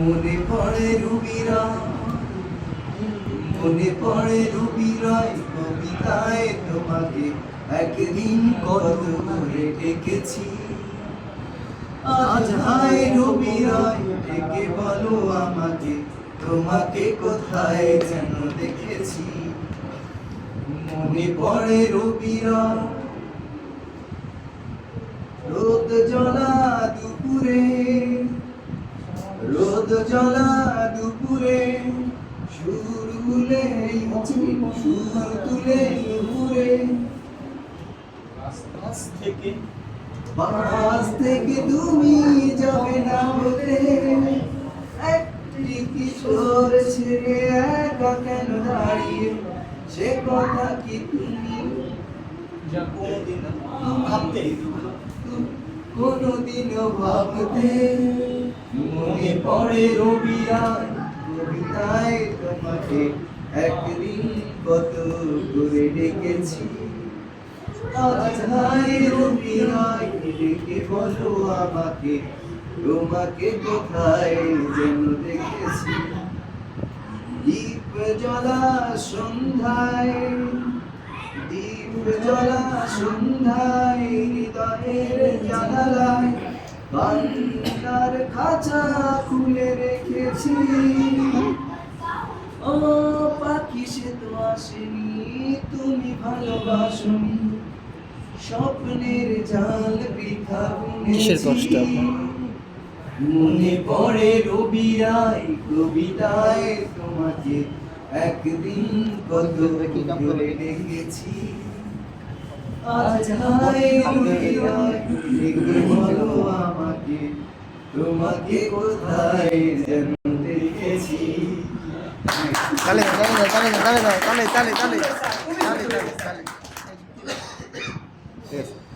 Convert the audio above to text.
মনে পড়ে রুবিরা মনে পড়ে রুবিরাই কবিতায় তোমাকে একদিন কত করে ডেকেছি। আজ হায় রবিরাই ডেকে বলো আমাকে, তোমাকে কোথায় যেন দেখেছি। মনে পড়ে রবিরা রোদ জলা দুপুরে রোদ জলা দুপুরে সুর তুলে সুর তুলে আজ থেকে। বাস থেকে তুমি যাবে না বলে একটি কিশোর ছেড়ে একা কেন দাঁড়িয়ে? সে কথা কি তুমি? যা কোনোদিন ভাবতে। কোনদিনও ভাবতে মনে পড়ে রবিরায় কবিতায় তোমাকে একদিন কত করে ডেকেছি। আজ হায় রবিরায় ডেকে বলো আমাকে, তোমাকে কোথায় যেন দেখেছি। দীপ জ্বলা সন্ধ্যায়, দীপ জ্বলা সন্ধ্যায়, হৃদয়ের জানালায় বান্নার খাঁচা খুলে রেখেছি ও পাখি সে তো আসেনি তুমি ভালোবাসনি স্বপ্নের জাল বৃথা কিসের। কষ্ট? মনে পড়ে রবিরাই কবিতায় তোমাকে একদিন কত দেখেছি আজ হায় বলো আমাকে তোমাকে কোথায় যেন